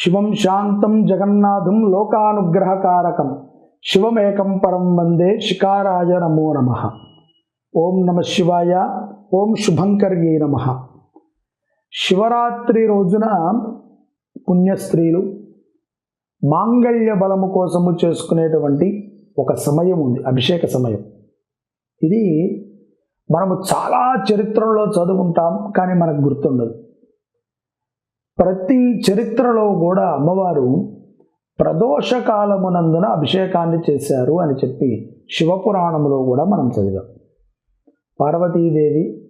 శివం శాంతం జగన్నాథం లోకానుగ్రహకారకం. శివమేకం పరం వందే శికారాయ నమో నమ. ఓం నమ శివాయ ఓం శుభంకర్యే నమ. శివరాత్రి రోజున పుణ్యస్త్రీలు మాంగళ్య బలము కోసము చేసుకునేటువంటి ఒక సమయం ఉంది అభిషేక సమయం. ఇది మనము చాలా చరిత్రలో చదువుకుంటాం కానీ మనకు గుర్తుండదు. ప్రతి చరిత్రలో కూడా అమ్మవారు ప్రదోషకాలమునందున అభిషేకాన్ని చేశారు అని చెప్పి శివపురాణములో కూడా మనం చదివాం. పార్వతీదేవి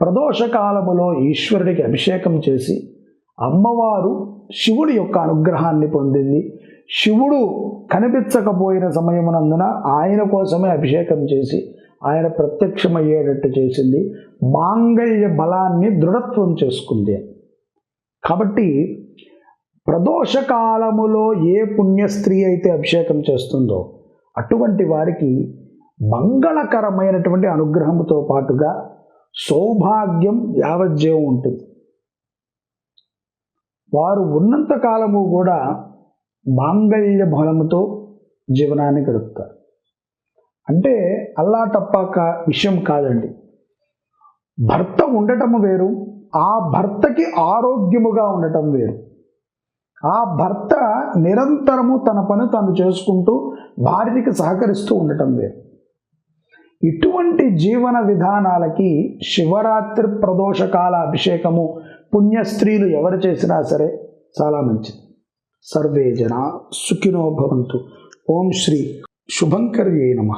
ప్రదోషకాలములో ఈశ్వరుడికి అభిషేకం చేసి అమ్మవారు శివుడి యొక్క అనుగ్రహాన్ని పొందింది. శివుడు కనిపించకపోయిన సమయమునందున ఆయన కోసమే అభిషేకం చేసి ఆయన ప్రత్యక్షమయ్యేటట్టు చేసింది. మాంగళ్య బలాన్ని దృఢత్వం చేసుకుంది. కాబట్టి ప్రదోషకాలములో ఏ పుణ్యస్త్రీ అయితే అభిషేకం చేస్తుందో అటువంటి వారికి మంగళకరమైనటువంటి అనుగ్రహంతో పాటుగా సౌభాగ్యం యావజ్జీవం ఉంటుంది. వారు ఉన్నంత కాలము కూడా మాంగళ్య బలముతో జీవనాన్ని గడుపుతారు. అంటే అల్లా తప్ప కా విషయం కాదండి. భర్త ఉండటము వేరు ఆ భర్తకి ఆరోగ్యముగా ఉండటం వేరు. ఆ భర్త నిరంతరము తన పని తాను చేసుకుంటూ భార్యకి సహకరిస్తూ ఉండటం వేరు. ఇటువంటి జీవన విధానాలకి శివరాత్రి ప్రదోషకాల అభిషేకము పుణ్య స్త్రీలు ఎవరు చేసినా సరే చాలా మంచిది. సర్వే జన సుఖినో భవంతు. ఓం శ్రీ శుభంకర్యే నమ.